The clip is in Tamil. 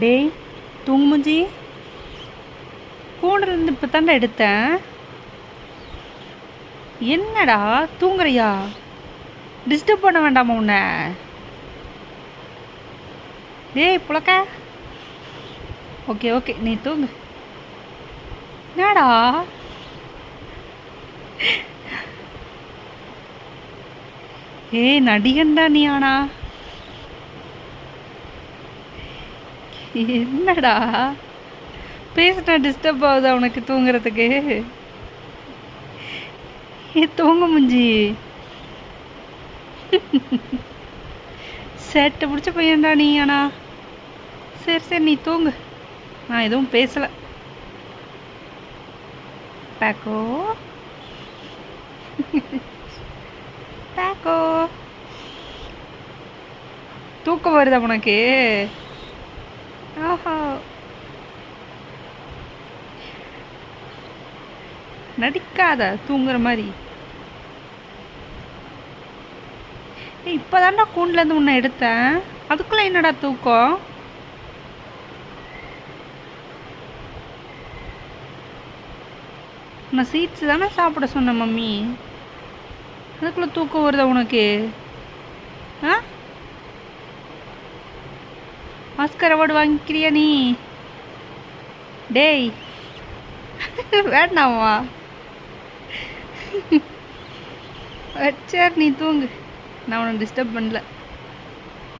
டேய் தூங்குமுஞ்சி. கூண்டிலிருந்து இப்போ தாண்டா எடுத்தேன். என்னடா தூங்குறியா? டிஸ்டர்ப் பண்ண வேண்டாமா உன்னை? டேய் புழக்க ஓகே ஓகே நீ தூங்கு. என்னடா? ஏய் நடிகன்டா நீ ஆனா. என்னடா? பேசினா டிஸ்டர்ப் ஆகுதா உனக்கு தூங்குறதுக்கு? ஏ தூங்க முஞ்சி. சேட்டை பிடிச்ச பையன்டா நீ ஆனா. சரி சரி நீ தூங்கு. நான் எதுவும் பேசலை. பேக்கோ. பேக்கோ. தூக்கம் வருதா உனக்கு? ஆஹா. நடிக்காத தூங்குற மாதிரி. ஏய் இப்போதான்டா கூண்டுலேருந்து உன்னை எடுத்தேன். அதுக்குள்ளே என்னடா தூக்கம்? நான் சீட்ஸ் தானே சாப்பிட சொன்னேன் மம்மி. அதுக்குள்ளே தூக்கம் வருதா உனக்கு? ஆ? ஆஸ்கர் அவார்டு வாங்கிக்கிறியா நீ? டேய். வேண்டாமா சரி நீ தூங்கு. நான் உன்னை டிஸ்டர்ப் பண்ணல.